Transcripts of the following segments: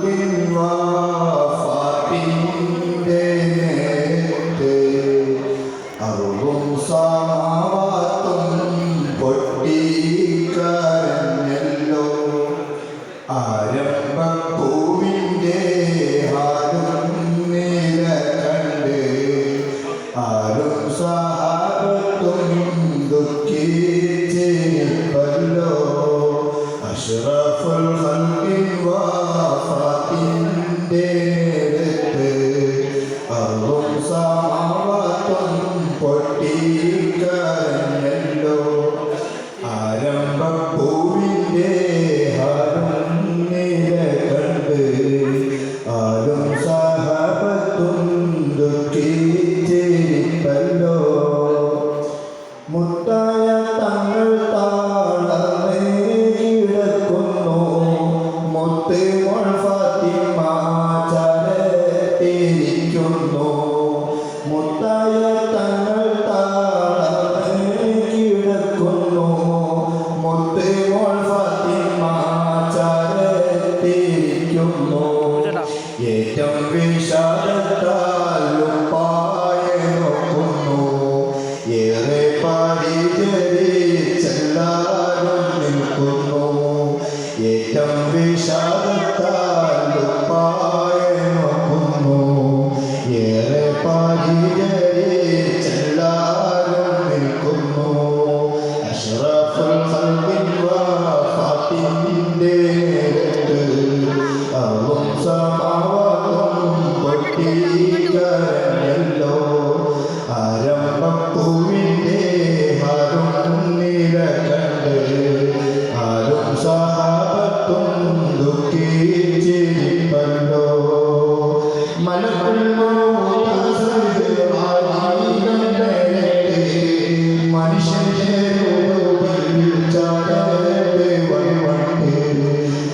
بالمعروف മുത്ത് മുഴഫാത്തിമ ചരത്തിരിക്കുന്നു മുത്തായ തങ്ങൾ താഴെ കിടക്കുന്നു. മുത്ത് മുഴഫാത്തിമ ചരത്തിരിക്കുന്നു ഏറ്റവും വിശാല Yeah.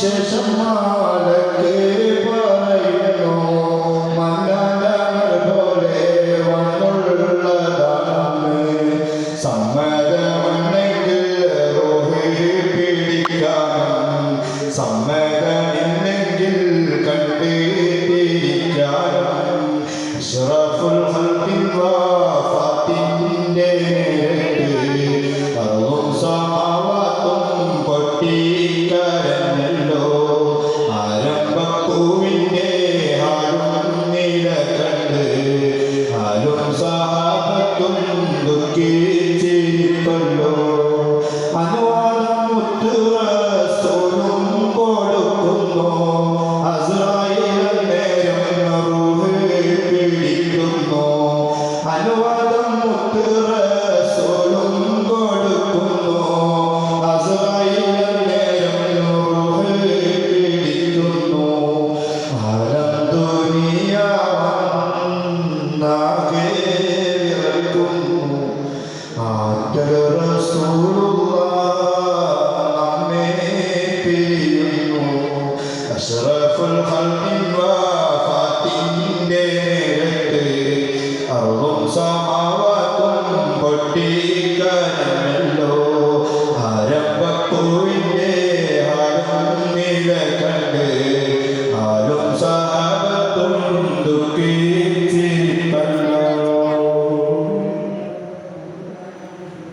ശേഷം വിളിക്കുന്നു അനുവാദം മുത്ത് റസൂലും കൊടുക്കുന്നു അസുറായി പിടിക്കുന്നു ആരം ദുനിയാകെ